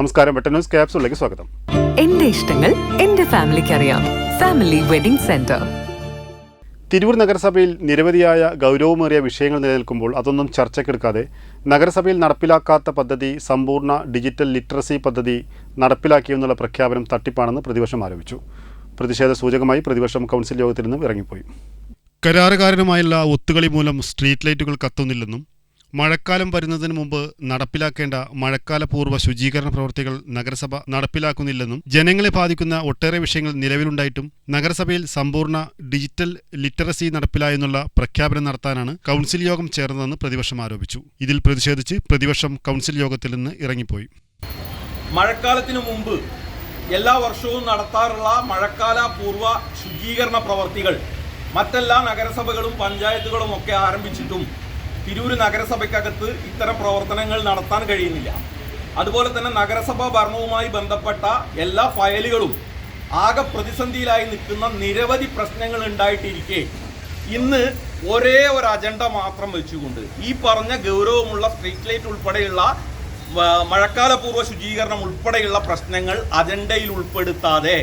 നമസ്കാരം. വെട്ട ന്യൂസ് ക്യാപ്സുകളിലേക്ക് സ്വാഗതം. എന്റെ ഇഷ്ടങ്ങൾ എന്റെ ഫാമിലിക്ക് അറിയാം. Family wedding centre. തിരൂർ നഗരസഭയിൽ നിരവധിയായ ഗൗരവമേറിയ വിഷയങ്ങൾ നിലനിൽക്കുമ്പോൾ അതൊന്നും ചർച്ചയ്ക്കെടുക്കാതെ നഗരസഭയിൽ നടപ്പിലാക്കാത്ത പദ്ധതി സമ്പൂർണ ഡിജിറ്റൽ ലിറ്ററസി പദ്ധതി നടപ്പിലാക്കിയെന്നുള്ള പ്രഖ്യാപനം തട്ടിപ്പാണെന്ന് പ്രതിപക്ഷം ആരോപിച്ചു. പ്രതിഷേധ സൂചകമായി പ്രതിപക്ഷം കൗൺസിൽ യോഗത്തിൽ നിന്നും ഇറങ്ങിപ്പോയി. കരാറുകാരനുമായുള്ള ഒത്തുകളി മൂലം സ്ട്രീറ്റ് ലൈറ്റുകൾ കത്തുന്നില്ലെന്നും മഴക്കാലം വരുന്നതിന് മുമ്പ് നടപ്പിലാക്കേണ്ട മഴക്കാലപൂർവ ശുചീകരണ പ്രവൃത്തികൾ നഗരസഭ നടപ്പിലാക്കുന്നില്ലെന്നും ജനങ്ങളെ ബാധിക്കുന്ന ഒട്ടേറെ വിഷയങ്ങൾ നിലവിലുണ്ടായിട്ടും നഗരസഭയിൽ സമ്പൂർണ ഡിജിറ്റൽ ലിറ്ററസി നടപ്പിലായെന്നുള്ള പ്രഖ്യാപനം നടത്താനാണ് കൗൺസിൽ യോഗം ചേർന്നതെന്ന് പ്രതിപക്ഷം ആരോപിച്ചു. ഇതിൽ പ്രതിഷേധിച്ച് പ്രതിപക്ഷം കൗൺസിൽ യോഗത്തിൽ നിന്ന് ഇറങ്ങിപ്പോയി. മഴക്കാലത്തിനു മുമ്പ് എല്ലാ വർഷവും നടത്താറുള്ള മഴക്കാല പൂർവ ശുചീകരണ പ്രവർത്തികൾ മറ്റെല്ലാ നഗരസഭകളും പഞ്ചായത്തുകളും ഒക്കെ ആരംഭിച്ചിട്ടും തിരൂര് നഗരസഭയ്ക്കകത്ത് ഇത്തരം പ്രവർത്തനങ്ങൾ നടത്താൻ കഴിയുന്നില്ല. അതുപോലെ തന്നെ നഗരസഭാ ഭരണവുമായി ബന്ധപ്പെട്ട എല്ലാ ഫയലുകളും ആകെ പ്രതിസന്ധിയിലായി നിൽക്കുന്ന നിരവധി പ്രശ്നങ്ങൾ ഉണ്ടായിട്ടിരിക്കെ. ഇന്ന് ഒരേ ഒരു അജണ്ട മാത്രം വെച്ചുകൊണ്ട് ഈ പറഞ്ഞ ഗൗരവമുള്ള സ്ട്രീറ്റ് ലൈറ്റ് ഉൾപ്പെടെയുള്ള മഴക്കാലപൂർവ ശുചീകരണം ഉൾപ്പെടെയുള്ള പ്രശ്നങ്ങൾ അജണ്ടയിൽ ഉൾപ്പെടുത്താതെ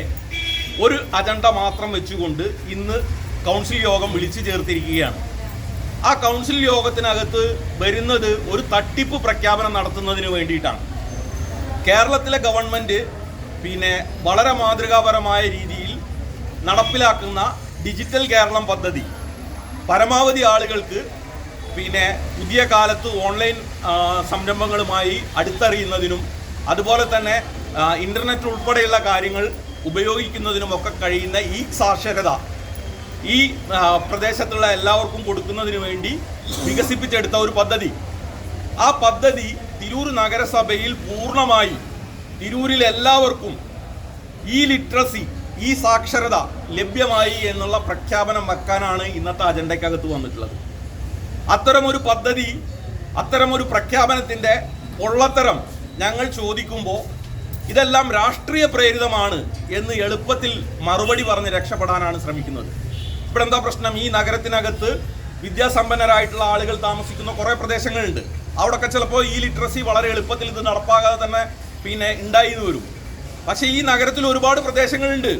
ഒരു അജണ്ട മാത്രം വെച്ചുകൊണ്ട് ഇന്ന് കൗൺസിൽ യോഗം വിളിച്ചു ചേർത്തിരിക്കുകയാണ്. ആ കൗൺസിൽ യോഗത്തിനകത്ത് വരുന്നത് ഒരു തട്ടിപ്പ് പ്രഖ്യാപനം നടത്തുന്നതിന് വേണ്ടിയിട്ടാണ്. കേരളത്തിലെ ഗവൺമെന്റ് പിന്നെ വളരെ മാതൃകാപരമായ രീതിയിൽ നടപ്പിലാക്കുന്ന ഡിജിറ്റൽ കേരളം പദ്ധതി. പരമാവധി ആളുകൾക്ക് പിന്നെ പുതിയ കാലത്ത് ഓൺലൈൻ സംരംഭങ്ങളുമായി അടുത്തറിയുന്നതിനും അതുപോലെ തന്നെ ഇന്റർനെറ്റ് ഉൾപ്പെടെയുള്ള കാര്യങ്ങൾ ഉപയോഗിക്കുന്നതിനുമൊക്കെ കഴിയുന്ന ഈ സാക്ഷരത ഈ പ്രദേശത്തുള്ള എല്ലാവർക്കും കൊടുക്കുന്നതിന് വേണ്ടി വികസിപ്പിച്ചെടുത്ത ഒരു പദ്ധതി. ആ പദ്ധതി തിരൂർ നഗരസഭയിൽ പൂർണമായി തിരൂരിൽ എല്ലാവർക്കും ഈ ലിറ്ററസി ഈ സാക്ഷരത ലഭ്യമായി എന്നുള്ള പ്രഖ്യാപനം വെക്കാനാണ് ഇന്നത്തെ അജണ്ടയ്ക്കകത്ത് വന്നിട്ടുള്ളത്. അത്തരമൊരു പദ്ധതി അത്തരമൊരു പ്രഖ്യാപനത്തിന്റെ പൊള്ളത്തരം ഞങ്ങൾ ചോദിക്കുമ്പോൾ ഇതെല്ലാം രാഷ്ട്രീയ പ്രേരിതമാണ് എന്ന് എളുപ്പത്തിൽ മറുപടി പറഞ്ഞ് രക്ഷപ്പെടാനാണ് ശ്രമിക്കുന്നത്. ഇവിടെ എന്താ പ്രശ്നം? ഈ നഗരത്തിനകത്ത് വിദ്യാസമ്പന്നരായിട്ടുള്ള ആളുകൾ താമസിക്കുന്ന കുറേ പ്രദേശങ്ങളുണ്ട്. അവിടെയൊക്കെ ചിലപ്പോൾ ഈ ലിറ്ററസി വളരെ എളുപ്പത്തിൽ ഇത് നടപ്പാകാതെ തന്നെ പിന്നെ ഉണ്ടായി വരും. പക്ഷേ ഈ നഗരത്തിൽ ഒരുപാട് പ്രദേശങ്ങളുണ്ട്.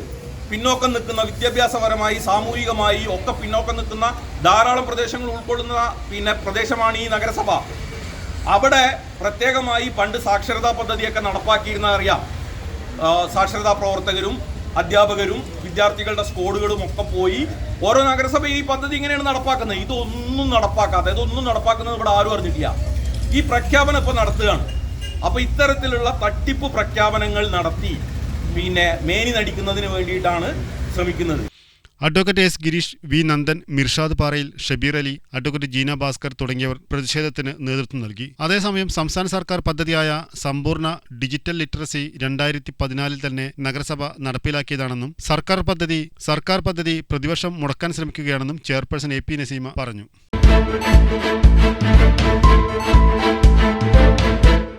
പിന്നോക്കം നിൽക്കുന്ന വിദ്യാഭ്യാസപരമായി സാമൂഹികമായി ഒക്കെ പിന്നോക്കം നിൽക്കുന്ന ധാരാളം പ്രദേശങ്ങൾ ഉൾക്കൊള്ളുന്ന പിന്നെ പ്രദേശമാണ് ഈ നഗരസഭ. അവിടെ പ്രത്യേകമായി പണ്ട് സാക്ഷരതാ പദ്ധതിയൊക്കെ നടപ്പാക്കിയിരുന്ന അറിയാം. സാക്ഷരതാ പ്രവർത്തകരും അധ്യാപകരും വിദ്യാർത്ഥികളുടെ സ്കോഡുകളും ഒക്കെ പോയി ഓരോ നഗരസഭ ഈ പദ്ധതി ഇങ്ങനെയാണ് നടപ്പാക്കുന്നത്. ഇതൊന്നും നടപ്പാക്കാത്ത ഇതൊന്നും നടപ്പാക്കുന്നത് ഇവിടെ ആരും അറിഞ്ഞിട്ടില്ല. ഈ പ്രഖ്യാപനം ഇപ്പോൾ നടത്തുകയാണ്. അപ്പോൾ ഇത്തരത്തിലുള്ള തട്ടിപ്പ് പ്രഖ്യാപനങ്ങൾ നടത്തി പിന്നെ മേനി നടിക്കുന്നതിന് വേണ്ടിയിട്ടാണ് ശ്രമിക്കുന്നത്. Advocate S Gireesh V Nandan Mirshad Parayil Shabeer Ali advocate Jeena Bhaskar തുടങ്ങിയവർ പ്രതിഷേധത്തിന് നേതൃത്വം നൽകി. അതേസമയം സംസ്ഥാന സർക്കാർ പദ്ധതിയായ സമ്പൂർണ ഡിജിറ്റൽ ലിറ്ററസി രണ്ടായിരത്തി പതിനാലിൽ തന്നെ നഗരസഭ നടപ്പിലാക്കിയതാണെന്നും സർക്കാർ പദ്ധതി സർക്കാർ പദ്ധതി പ്രതിവർഷം മുടക്കാൻ ശ്രമിക്കുകയാണെന്നും ചെയർപേഴ്സൺ എ പി നസീമ പറഞ്ഞു.